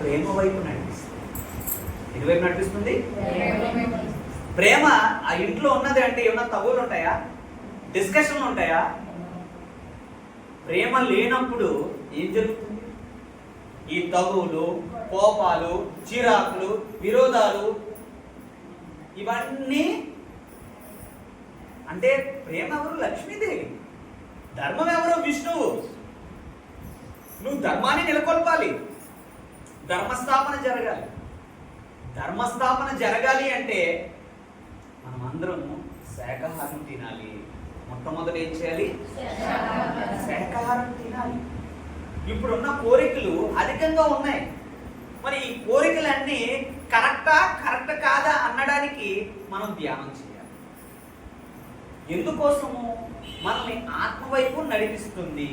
ప్రేమ వైపు నడిపిస్తుంది. ఎటువైపు నడిపిస్తుంది? ప్రేమ ఆ ఇంట్లో ఉన్నది అంటే ఏమన్నా తగులు ఉంటాయా? డిస్కషన్లు ఉంటాయా? ప్రేమ లేనప్పుడు ఏం జరుగుతుంది? ఈ తగువులు కోపాలు చిరాకులు విరోధాలు ఇవన్నీ అంటే ప్రేమ ఎవరు? లక్ష్మీదేవి. ధర్మం ఎవరు? విష్ణువు. నువ్వు ధర్మాన్ని నెలకొల్పాలి. ధర్మస్థాపన జరగాలి. ధర్మస్థాపన జరగాలి అంటే మనమందరము శాకాహారం తినాలి. మొట్టమొదటి ఏం చేయాలి? శాకాహారం. తినాలి. ఇప్పుడున్న కోరికలు అధికంగా ఉన్నాయి. మరి ఈ కోరికలన్నీ కరెక్టా కరెక్ట్ కాదా అనడానికి మనం ధ్యానం చేయాలి. ఎందుకోసము మనల్ని ఆత్మ వైపు నడిపిస్తుంది?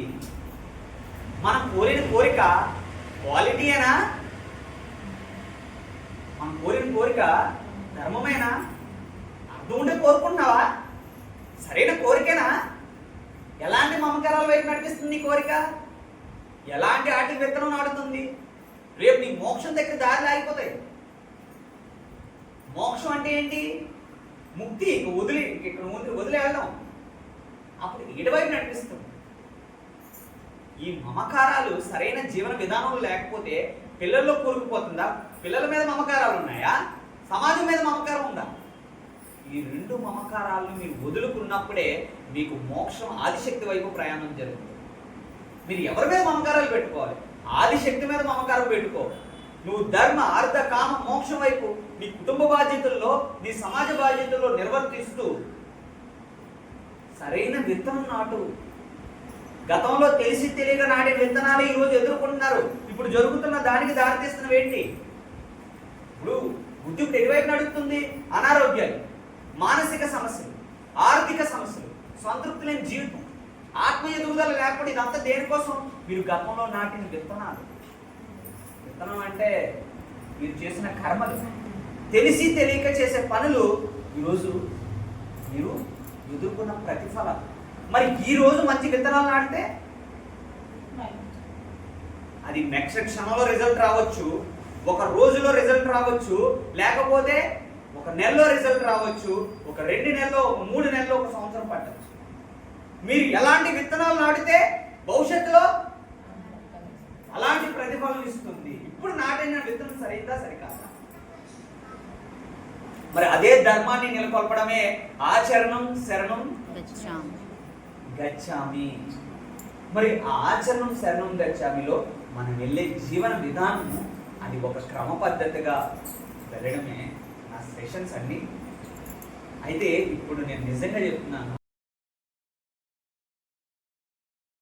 మనం కోరిన కోరిక క్వాలిటీయేనా మనం కోరిన కోరిక ధర్మమేనా? అర్థం ఉండే కోరుకుంటున్నావా? సరైన కోరికేనా? ఎలాంటి మమకారాల వైపు నడిపిస్తుంది నీ కోరిక? ఎలాంటి ఆటి విత్తనం నాటుతుంది? రేపు నీ మోక్షం దగ్గర దారి ఆగిపోతాయి. మోక్షం అంటే ఏంటి? ముక్తి ఇంక వదిలి ఇక్కడ వదిలి వెళ్ళడం అప్పుడు ఇటువైపు నడిపిస్తుంది. ఈ మమకారాలు సరైన జీవన విధానం లేకపోతే పిల్లల్లో కూరుకుపోతుందా పిల్లల మీద మమకారాలు ఉన్నాయా? సమాజం మీద మమకారం ఉందా? ఈ రెండు మమకారాలను మీరు వదులుకున్నప్పుడే మీకు మోక్షం ఆదిశక్తి వైపు ప్రయాణం జరుగుతుంది. మీరు ఎవరి మీద మమకారాలు పెట్టుకోవాలి? ఆదిశక్తి మీద మమకారం పెట్టుకో నువ్వు ధర్మ అర్థ కామ మోక్షం వైపు నీ కుటుంబ బాధ్యతల్లో నీ సమాజ బాధ్యతల్లో నిర్వర్తిస్తూ సరైన విత్తనం నాటు. గతంలో తెలిసి తెలియక నాటిన విత్తనాలు ఈ రోజు ఎదుర్కొంటున్నారు. ఇప్పుడు జరుగుతున్న దానికి దారితీస్తున్నవి ఏంటి? ఇప్పుడు ఉద్యోగులు ఎటువైపు నడుపుతుంది అనారోగ్యాలు మానసిక సమస్యలు ఆర్థిక సమస్యలు సంతృప్తి లేని జీవితం ఆత్మ ఎదుగుదల లేకుండా ఇదంతా దేనికోసం? మీరు గతంలో నాటిన విత్తనాలు. విత్తనం అంటే మీరు చేసిన కర్మలు. తెలిసి తెలియక చేసే పనులు ఈరోజు మీరు ఎదుర్కొన్న ప్రతిఫలాలు. మరి ఈ రోజు మంచి విత్తనాలు నాటితే? అది నెక్స్ట్ క్షణంలో రిజల్ట్ రావచ్చు ఒక రోజులో రిజల్ట్ రావచ్చు లేకపోతే ఒక నెలలో రిజల్ట్ రావచ్చు ఒక రెండు నెలలో ఒక మూడు నెలలో ఒక సంవత్సరం పట్టచ్చు మీరు ఎలాంటి విత్తనాలు నాటితే భవిష్యత్తులో అలాంటి ప్రతిఫలం ఇస్తుంది. ఇప్పుడు నాటిన విత్తనం సరైందా సరికాదా? మరి అదే ధర్మాన్ని నెలకొల్పడమే ఆచరణం శరణం? గచ్చామి. మరి ఆచరణం శరణం గచ్చామిలో మనం వెళ్ళే జీవన విధానము అది ఒక క్రమ పద్ధతిగా వెళ్ళడమే. నా సెషన్స్ అన్నీ. అయితే ఇప్పుడు నేను నిజంగా చెప్తున్నాను.